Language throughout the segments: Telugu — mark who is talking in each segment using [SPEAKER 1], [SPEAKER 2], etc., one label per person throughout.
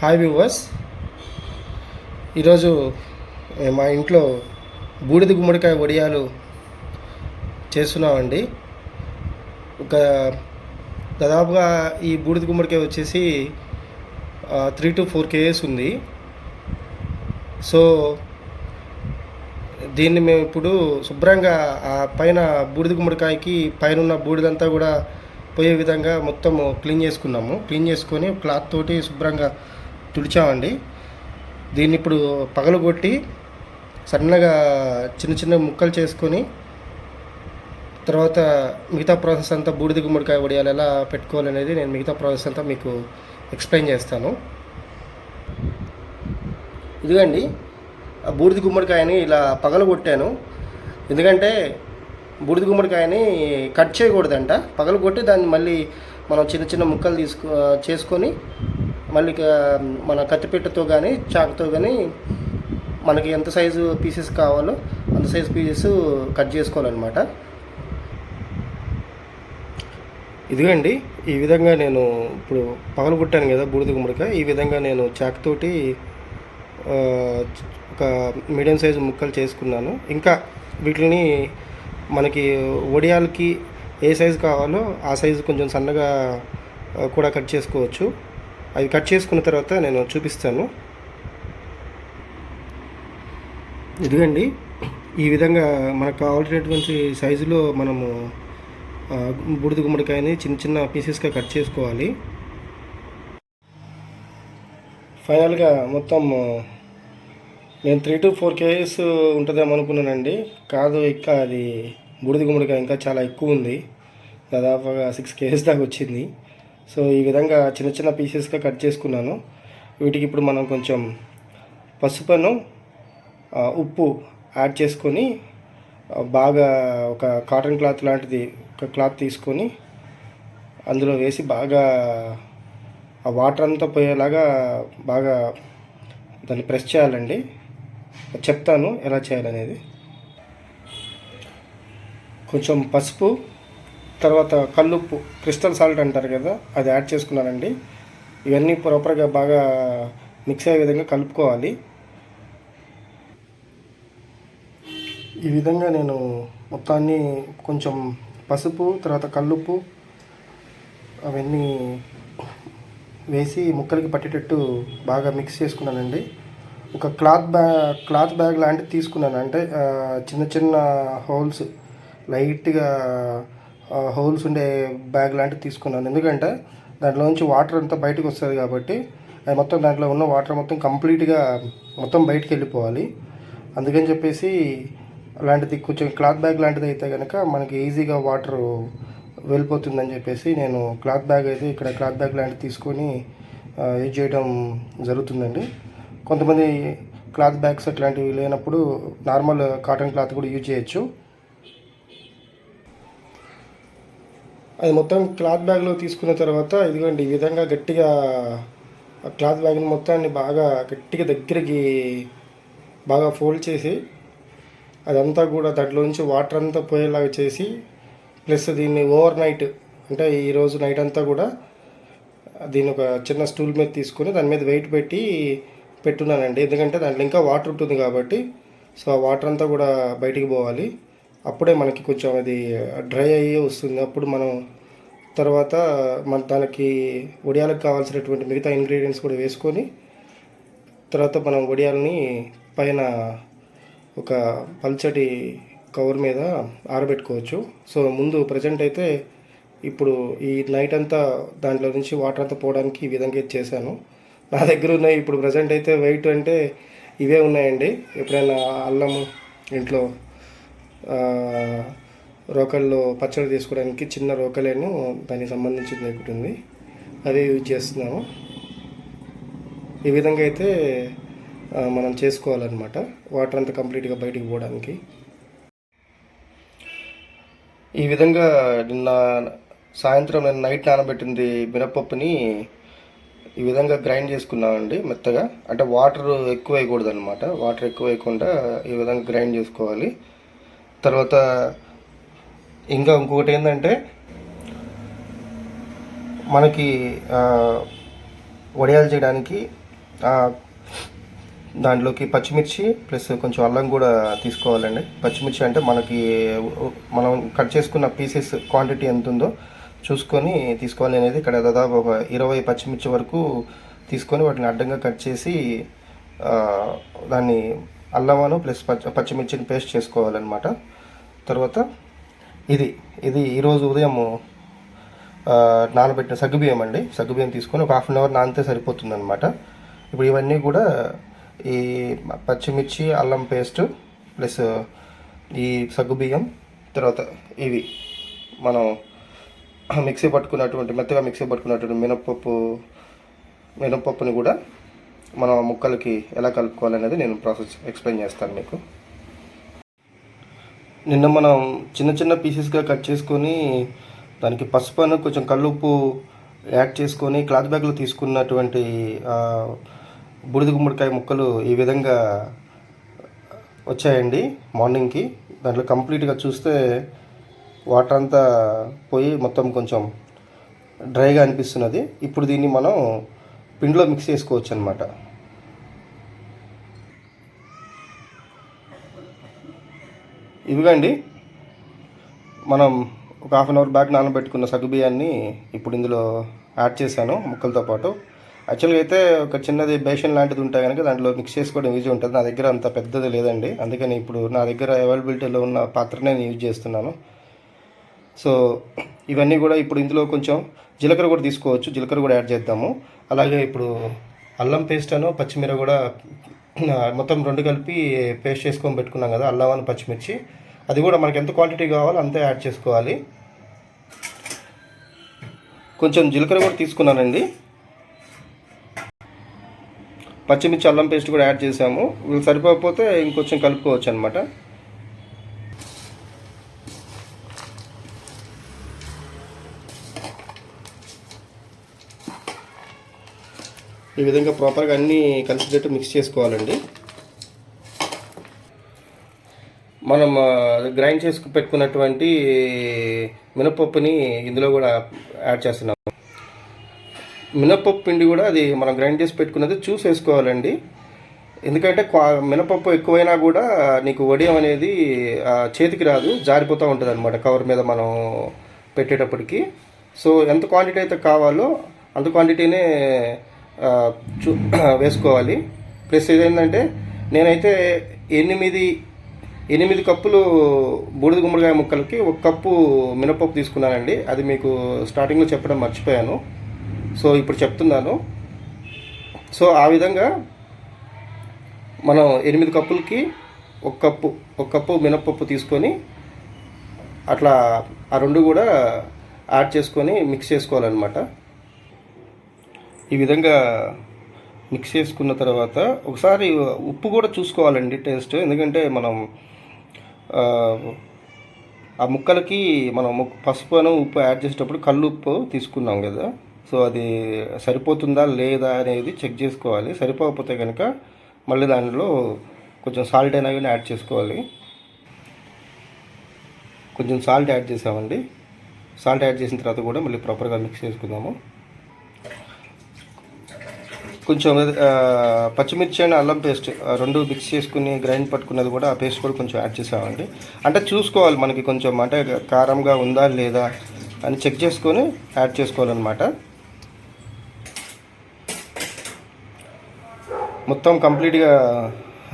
[SPEAKER 1] హాయ్ వ్యూవర్స్ ఈరోజు మా ఇంట్లో బూడిద గుమ్మడికాయ వడియాలు చేస్తున్నామండి. ఒక దాదాపుగా ఈ బూడిద గుమ్మడికాయ వచ్చేసి త్రీ టు ఫోర్ కేజెస్ ఉంది. సో దీన్ని మేము ఇప్పుడు శుభ్రంగా ఆ పైన బూడిద గుమ్మడికాయకి పైన ఉన్న బూడిదంతా కూడా పోయే విధంగా మొత్తం క్లీన్ చేసుకున్నాము. క్లీన్ చేసుకొని క్లాత్ తోటి శుభ్రంగా తుడిచామండి. దీన్ని ఇప్పుడు పగలగొట్టి సన్నగా చిన్న చిన్న ముక్కలు చేసుకొని తర్వాత మిగతా ప్రాసెస్ అంతా బూడిద గుమ్మడికాయ వడియాలు ఎలా పెట్టుకోవాలనేది నేను మిగతా ప్రాసెస్ అంతా మీకు ఎక్స్ప్లెయిన్ చేస్తాను. ఇదిగండి ఆ బూడిద గుమ్మడికాయని ఇలా పగలగొట్టాను. ఎందుకంటే బూడిద గుమ్మడికాయని కట్ చేయకూడదంట. పగలగొట్టి దాన్ని మళ్ళీ మనం చిన్న చిన్న ముక్కలు తీసుకో చేసుకొని మళ్ళీ మన కత్తిపీటతో కానీ చాకుతో కానీ మనకి ఎంత సైజు పీసెస్ కావాలో అంత సైజు పీసెస్ కట్ చేసుకోవాలన్నమాట. ఇదిగండి ఈ విధంగా నేను ఇప్పుడు పగలగొట్టాను కదా బూడిద గుమ్మడికాయ ఈ విధంగా నేను చాకుతోటి ఒక మీడియం సైజు ముక్కలు చేసుకున్నాను. ఇంకా వీటిని మనకి వడియాలకి ఏ సైజు కావాలో ఆ సైజు కొంచెం సన్నగా కూడా కట్ చేసుకోవచ్చు. అవి కట్ చేసుకున్న తర్వాత నేను చూపిస్తాను. ఇదిగండి. ఈ విధంగా మనకు కావాల్సినటువంటి సైజులో మనము ఆ, బూడిద గుమ్మడికాయని చిన్న చిన్న పీసెస్గా కట్ చేసుకోవాలి. ఫైనల్గా మొత్తం నేను త్రీ టు ఫోర్ కేజెస్ ఉంటుందేమో అనుకున్నానండి. కాదు ఇంకా అది బూడిద గుమ్మడికాయ ఇంకా చాలా ఎక్కువ ఉంది. దాదాపుగా సిక్స్ కేజెస్ దాకా వచ్చింది. సో ఈ విధంగా చిన్న చిన్న పీసెస్గా కట్ చేసుకున్నాను. వీటికి ఇప్పుడు మనం కొంచెం పసుపును ఉప్పు యాడ్ చేసుకొని బాగా ఒక కాటన్ క్లాత్ లాంటిది ఒక క్లాత్ తీసుకొని అందులో వేసి బాగా ఆ వాటర్ అంతా పోయేలాగా బాగా దాన్ని ప్రెస్ చేయాలండి. చెప్తాను ఎలా చేయాలనేది. కొంచెం పసుపు తర్వాత కల్లుప్పు క్రిస్టల్ సాల్ట్ అంటారు కదా అది యాడ్ చేసుకున్నానండి. ఇవన్నీ ప్రాపర్గా బాగా మిక్స్ అయ్యే విధంగా కలుపుకోవాలి. ఈ విధంగా నేను మొత్తాన్ని కొంచెం పసుపు తర్వాత కల్లుప్పు అవన్నీ వేసి ముక్కలకి పట్టేటట్టు బాగా మిక్స్ చేసుకున్నానండి. ఒక క్లాత్ బ్యాగ్ క్లాత్ బ్యాగ్ లాంటిది తీసుకున్నాను. అంటే చిన్న చిన్న హోల్స్ లైట్గా హోల్స్ ఉండే బ్యాగ్ లాంటిది తీసుకున్నాను. ఎందుకంటే దాంట్లోంచి వాటర్ అంతా బయటకు వస్తుంది కాబట్టి అది మొత్తం దాంట్లో ఉన్న వాటర్ మొత్తం కంప్లీట్గా మొత్తం బయటికి వెళ్ళిపోవాలి. అందుకని చెప్పేసి అలాంటిది కొంచెం క్లాత్ బ్యాగ్ లాంటిది అయితే కనుక మనకి ఈజీగా వాటర్ వెళ్ళిపోతుందని చెప్పేసి నేను క్లాత్ బ్యాగ్ అయితే ఇక్కడ క్లాత్ బ్యాగ్ లాంటిది తీసుకొని యూజ్ చేయడం జరుగుతుందండి. కొంతమంది క్లాత్ బ్యాగ్స్ అట్లాంటివి లేనప్పుడు నార్మల్ కాటన్ క్లాత్ కూడా యూజ్ చేయొచ్చు. అది మొత్తం క్లాత్ బ్యాగ్లో తీసుకున్న తర్వాత ఇదిగోండి ఈ విధంగా గట్టిగా ఆ క్లాత్ బ్యాగ్ని మొత్తాన్ని బాగా గట్టిగా దగ్గరికి బాగా ఫోల్డ్ చేసి అదంతా కూడా దాంట్లోంచి వాటర్ అంతా పోయేలాగా చేసి ప్లస్ దీన్ని ఓవర్ నైట్ అంటే ఈరోజు నైట్ అంతా కూడా దీన్ని ఒక చిన్న స్టూల్ మీద తీసుకొని దాని మీద వెయిట్ పెట్టి పెట్టున్నానండి. ఎందుకంటే దాంట్లో ఇంకా వాటర్ ఉంటుంది కాబట్టి సో ఆ వాటర్ అంతా కూడా బయటికి పోవాలి. అప్పుడే మనకి కొంచెం అది డ్రై అయ్యి వస్తుంది. అప్పుడు మనం తర్వాత మన దానికి వడియాలకు కావాల్సినటువంటి మిగతా ఇంగ్రీడియంట్స్ కూడా వేసుకొని తర్వాత మనం వడియాలని పైన ఒక పల్చటి కవర్ మీద ఆరబెట్టుకోవచ్చు. సో ముందు ప్రజెంట్ అయితే ఇప్పుడు ఈ నైట్ అంతా దాంట్లో నుంచి వాటర్ అంతా పోవడానికి ఈ విధంగా చేశాను. నా దగ్గర ఉన్నాయి ఇప్పుడు ప్రజెంట్ అయితే వెయిట్ అంటే ఇవే ఉన్నాయండి. ఎప్పుడైనా అల్లము ఇంట్లో రోకల్లో పచ్చడి తీసుకోవడానికి చిన్న రోకలేను దానికి సంబంధించింది ఒకటి ఉంది. అదే యూజ్ చేస్తున్నాము. ఈ విధంగా అయితే మనం చేసుకోవాలన్నమాట. వాటర్ అంతా కంప్లీట్గా బయటికి పోవడానికి. ఈ విధంగా నిన్న సాయంత్రం నేను నైట్ నానబెట్టింది మినపప్పుని ఈ విధంగా గ్రైండ్ చేసుకున్నామండి మెత్తగా. అంటే వాటర్ ఎక్కువ వేయకూడదు అనమాట వాటర్ ఎక్కువ వేయకుండా ఈ విధంగా గ్రైండ్ చేసుకోవాలి. తర్వాత ఇంకా ఇంకొకటి ఏంటంటే మనకి వడియాలు చేయడానికి దాంట్లోకి పచ్చిమిర్చి ప్లస్ కొంచెం అల్లం కూడా తీసుకోవాలండి. పచ్చిమిర్చి అంటే మనకి మనం కట్ చేసుకున్న పీసెస్ క్వాంటిటీ ఎంత ఉందో చూసుకొని తీసుకోవాలి అనేది ఇక్కడ దాదాపు ఒక ఇరవై పచ్చిమిర్చి వరకు తీసుకొని వాటిని అడ్డంగా కట్ చేసి దాన్ని అల్లమను ప్లస్ పచ్చి పచ్చిమిర్చిని పేస్ట్ చేసుకోవాలన్నమాట. తర్వాత ఇది ఇది ఈరోజు ఉదయం నానబెట్టిన సగ్గుబియ్యం అండి. సగ్గుబియ్యం తీసుకొని ఒక హాఫ్ అన్ అవర్ నానితే సరిపోతుందన్నమాట. ఇప్పుడు ఇవన్నీ కూడా ఈ పచ్చిమిర్చి అల్లం పేస్ట్ ప్లస్ ఈ సగ్గుబియ్యం తర్వాత ఇవి మనం మిక్సీ పట్టుకున్నటువంటి మెత్తగా మిక్సీ పట్టుకున్నటువంటి మినప్పప్పు మినప్పప్పుని కూడా మనం ముక్కలకి ఎలా కలుపుకోవాలనేది నేను ప్రాసెస్ ఎక్స్ప్లెయిన్ చేస్తాను మీకు. నిన్న మనం చిన్న చిన్న పీసెస్గా కట్ చేసుకొని దానికి పసుపు అని కొంచెం కల్లుప్పు యాడ్ చేసుకొని క్లాత్ బ్యాగ్లో తీసుకున్నటువంటి ఆ, బూడిద గుమ్మడికాయ ముక్కలు ఈ విధంగా వచ్చాయండి మార్నింగ్కి. దాంట్లో కంప్లీట్గా చూస్తే వాటర్ అంతా పోయి మొత్తం కొంచెం డ్రైగా అనిపిస్తున్నది. ఇప్పుడు దీన్ని మనం పిండిలో మిక్స్ చేసుకోవచ్చు అనమాట ఇవిగండి. మనం ఒక హాఫ్ అన్ అవర్ బ్యాక్ నానబెట్టుకున్న సగ్గుబియ్యాన్ని ఇప్పుడు ఇందులో యాడ్ చేశాను ముక్కలతో పాటు. యాక్చువల్గా అయితే ఒక చిన్నది బేషన్ లాంటిది ఉంటాయి కనుక దాంట్లో మిక్స్ చేసుకోవడం ఈజీ ఉంటుంది. నా దగ్గర అంత పెద్దది లేదండి. అందుకని ఇప్పుడు నా దగ్గర అవైలబిలిటీలో ఉన్న పాత్రనే నేను యూజ్ చేస్తున్నాను. సో ఇవన్నీ కూడా ఇప్పుడు ఇందులో కొంచెం జీలకర్ర కూడా తీసుకోవచ్చు. జీలకర్ర కూడా యాడ్ చేద్దాము. అలాగే ఇప్పుడు అల్లం పేస్ట్ అను పచ్చిమిర కూడా మొత్తం రెండు కలిపి పేస్ట్ చేసుకొని పెట్టుకున్నాం కదా అల్లం అని పచ్చిమిర్చి. అది కూడా మనకి ఎంత క్వాంటిటీ కావాలో అంతే యాడ్ చేసుకోవాలి. కొంచెం జీలకర్ర కూడా తీసుకున్నానండి. పచ్చిమిర్చి అల్లం పేస్ట్ కూడా యాడ్ చేసాము. వీళ్ళు సరిపోకపోతే ఇంకొంచెం కలుపుకోవచ్చు అనమాట ఈ విధంగా ప్రాపర్గా అన్నీ కలిసేటట్టు మిక్స్ చేసుకోవాలండి. మనం గ్రైండ్ చేసుకు పెట్టుకున్నటువంటి మినపప్పుని ఇందులో కూడా యాడ్ చేస్తున్నాం. మినపప్పు పిండి కూడా అది మనం గ్రైండ్ చేసి పెట్టుకున్నది చూసి వేసుకోవాలండి. ఎందుకంటే క్వా- మినపప్పు ఎక్కువైనా కూడా నీకు వడియం అనేది చేతికి రాదు జారిపోతూ ఉంటుంది అనమాట కవర్ మీద మనం పెట్టేటప్పటికి. సో ఎంత క్వాంటిటీ అయితే కావాలో అంత క్వాంటిటీనే చూ వేసుకోవాలి. ప్లస్ ఏదైందంటే నేనైతే ఎనిమిది ఎనిమిది కప్పులు బూడిద గుమ్మడికాయ ముక్కలకి ఒక కప్పు మినపప్పు తీసుకున్నానండి. అది మీకు స్టార్టింగ్లో చెప్పడం మర్చిపోయాను. సో ఇప్పుడు చెప్తున్నాను. సో ఆ విధంగా మనం ఎనిమిది కప్పులకి ఒక కప్పు ఒక కప్పు మినపప్పు తీసుకొని అట్లా ఆ రెండు కూడా యాడ్ చేసుకొని మిక్స్ చేసుకోవాలన్నమాట. ఈ విధంగా మిక్స్ చేసుకున్న తర్వాత ఒకసారి ఉప్పు కూడా చూసుకోవాలండి టేస్ట్ ఎందుకంటే మనం ఆ, ముక్కలకి మనం పసుపును ఉప్పు యాడ్ చేసేటప్పుడు కళ్ళు ఉప్పు తీసుకున్నాం కదా. సో అది సరిపోతుందా లేదా అనేది చెక్ చేసుకోవాలి. సరిపోకపోతే కనుక మళ్ళీ దానిలో కొంచెం సాల్ట్ అయినా కానీ యాడ్ చేసుకోవాలి. కొంచెం సాల్ట్ యాడ్ చేసామండి. సాల్ట్ యాడ్ చేసిన తర్వాత కూడా మళ్ళీ ప్రాపర్గా మిక్స్ చేసుకుందాము. కొంచెం పచ్చిమిర్చి అండ్ అల్లం పేస్ట్ రెండు మిక్స్ చేసుకుని గ్రైండ్ పట్టుకున్నది కూడా ఆ పేస్ట్ కూడా కొంచెం యాడ్ చేసామండి. అంటే చూసుకోవాలి మనకి కొంచెం అంటే కారంగా ఉందా లేదా అని చెక్ చేసుకొని యాడ్ చేసుకోవాలన్నమాట. మొత్తం కంప్లీట్గా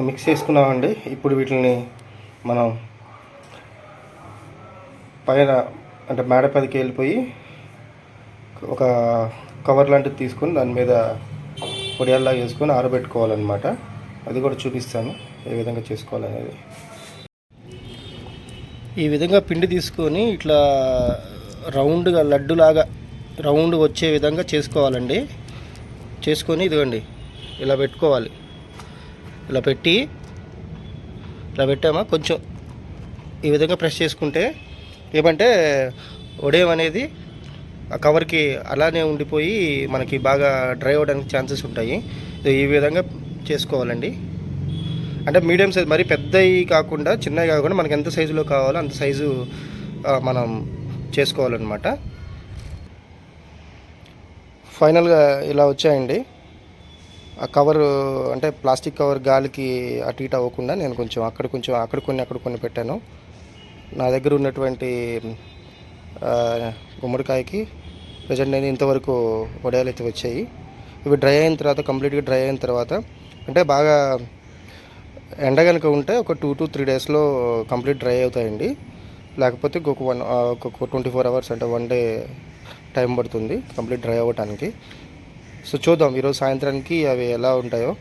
[SPEAKER 1] మిక్స్ చేసుకున్నామండి. ఇప్పుడు వీటిని మనం పైన అంటే మేడ పదికి వెళ్ళిపోయి ఒక కవర్ లాంటిది తీసుకొని దాని మీద పొడియాల్లా వేసుకొని ఆరబెట్టుకోవాలన్నమాట. అది కూడా చూపిస్తాను ఏ విధంగా చేసుకోవాలనేది. ఈ విధంగా పిండి తీసుకొని ఇట్లా రౌండ్గా లడ్డులాగా రౌండ్ వచ్చే విధంగా చేసుకోవాలండి. చేసుకొని ఇదిగోండి ఇలా పెట్టుకోవాలి. ఇలా పెట్టి ఇలా పెట్టామా? కొంచెం ఈ విధంగా ప్రెస్ చేసుకుంటే ఏమంటే ఒడేయం అనేది కవర్కి అలానే ఉండిపోయి మనకి బాగా డ్రై అవ్వడానికి ఛాన్సెస్ ఉంటాయి. ఈ విధంగా చేసుకోవాలండి. అంటే మీడియం సైజ్ మరి పెద్దవి కాకుండా చిన్నవి కాకుండా మనకి ఎంత సైజులో కావాలో అంత సైజు మనం చేసుకోవాలన్నమాట. ఫైనల్గా ఇలా వచ్చాయండి. ఆ కవర్ అంటే ప్లాస్టిక్ కవర్ గాలికి అటు ఇటు అవ్వకుండా నేను కొంచెం అక్కడ కొంచెం అక్కడ కొన్ని అక్కడ కొన్ని పెట్టాను. నా దగ్గర ఉన్నటువంటి గుమ్మడికాయకి ప్రజెంట్ నేను ఇంతవరకు వడియాలు అయితే వచ్చాయి. ఇవి డ్రై అయిన తర్వాత కంప్లీట్గా డ్రై అయిన తర్వాత అంటే బాగా ఎండ కనుక ఉంటే ఒక టూ టు త్రీ డేస్లో కంప్లీట్ డ్రై అవుతాయండి. లేకపోతే ఇంకొక వన్ ఒక ట్వంటీ ఫోర్ అవర్స్ అంటే వన్ డే టైం పడుతుంది కంప్లీట్ డ్రై అవ్వటానికి. సో చూద్దాం ఈరోజు సాయంత్రానికి అవి ఎలా ఉంటాయో.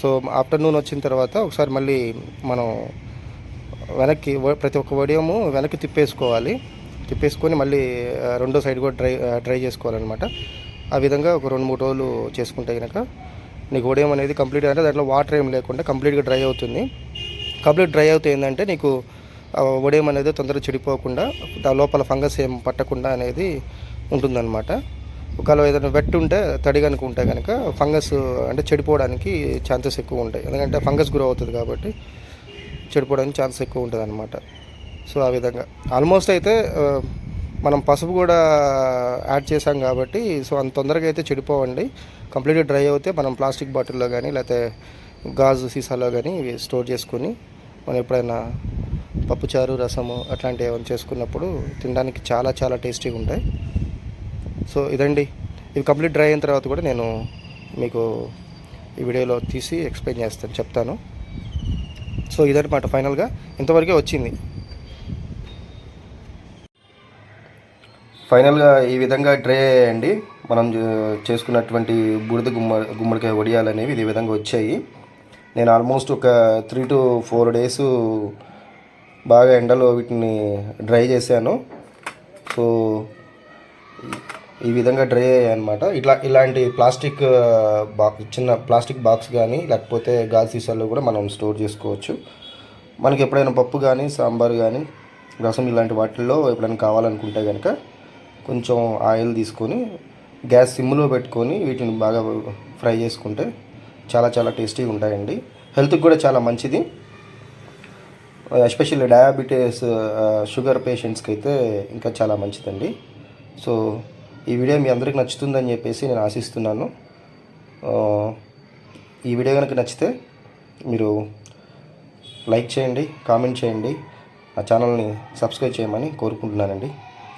[SPEAKER 1] సో ఆఫ్టర్నూన్ వచ్చిన తర్వాత ఒకసారి మళ్ళీ మనం వెనక్కి ప్రతి ఒక్క వడియము వెనక్కి తిప్పేసుకోవాలి. తిప్పేసుకొని మళ్ళీ రెండో సైడ్ కూడా డ్రై డ్రై చేసుకోవాలన్నమాట. ఆ విధంగా ఒక రెండు మూడు రోజులు చేసుకుంటే కనుక నీకు వడియం అనేది కంప్లీట్ అంటే దాంట్లో వాటర్ ఏం లేకుండా కంప్లీట్గా డ్రై అవుతుంది. కంప్లీట్ డ్రై అవుతే ఏంటంటే నీకు ఆ వడియం అనేది తొందరగా చెడిపోకుండా దా లోపల ఫంగస్ ఏం పట్టకుండా అనేది ఉంటుందన్నమాట. ఒకవేళ ఏదైనా వెట్ ఉంటే తడి కనుక ఉంటే కనుక ఫంగస్ అంటే చెడిపోవడానికి ఛాన్సెస్ ఎక్కువ ఉంటాయి. ఎందుకంటే ఫంగస్ గ్రో అవుతుంది కాబట్టి చెడిపోవడానికి ఛాన్స్ ఎక్కువ ఉంటుంది అనమాట సో ఆ విధంగా. ఆల్మోస్ట్ అయితే మనం పసుపు కూడా యాడ్ చేసాం కాబట్టి సో అంత తొందరగా అయితే చెడిపోవండి. కంప్లీట్గా డ్రై అయితే మనం ప్లాస్టిక్ బాటిల్లో కానీ లేకపోతే గాజు సీసాలో కానీ ఇవి స్టోర్ చేసుకొని మనం ఎప్పుడైనా పప్పుచారు రసము అట్లాంటివి ఏమైనా చేసుకున్నప్పుడు తినడానికి చాలా చాలా టేస్టీగా ఉంటాయి. సో ఇదండి. ఇవి కంప్లీట్ డ్రై అయిన తర్వాత కూడా నేను మీకు ఈ వీడియోలో తీసి ఎక్స్ప్లెయిన్ చేస్తాను చెప్తాను. సో ఇదన్నమాట ఫైనల్గా ఇంతవరకే వచ్చింది. ఫైనల్గా ఈ విధంగా డ్రై అయ్యాయండి మనం చేసుకున్నటువంటి బూడిద గుమ్మ గుమ్మడికాయ వడియాలు అనేవి ఈ విధంగా వచ్చాయి. నేను ఆల్మోస్ట్ ఒక త్రీ టు ఫోర్ డేస్ బాగా ఎండలో వీటిని డ్రై చేశాను. సో ఈ విధంగా డ్రై అయ్యాయి అనమాట ఇట్లా ఇలాంటి ప్లాస్టిక్ బాక్స్ చిన్న ప్లాస్టిక్ బాక్స్ కానీ లేకపోతే గాజు సీసాల్లో కూడా మనం స్టోర్ చేసుకోవచ్చు. మనకి ఎప్పుడైనా పప్పు కానీ సాంబార్ కానీ రసం ఇలాంటి వాటిల్లో ఎప్పుడైనా కావాలనుకుంటే కనుక కొంచెం ఆయిల్ తీసుకొని గ్యాస్ సిమ్లో పెట్టుకొని వీటిని బాగా ఫ్రై చేసుకుంటే చాలా చాలా టేస్టీగా ఉంటాయండి. హెల్త్కి కూడా చాలా మంచిది. ఎస్పెషల్లీ డయాబెటీస్ షుగర్ పేషెంట్స్కి అయితే ఇంకా చాలా మంచిదండి. సో ఈ వీడియో మీ అందరికి నచ్చుతుందని చెప్పేసి నేను ఆశిస్తున్నాను. ఈ వీడియో కనుక నచ్చితే మీరు లైక్ చేయండి కామెంట్ చేయండి. ఆ ఛానల్ని సబ్స్క్రైబ్ చేయమని కోరుకుంటున్నానండి.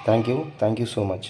[SPEAKER 1] Thank you. Thank you so much.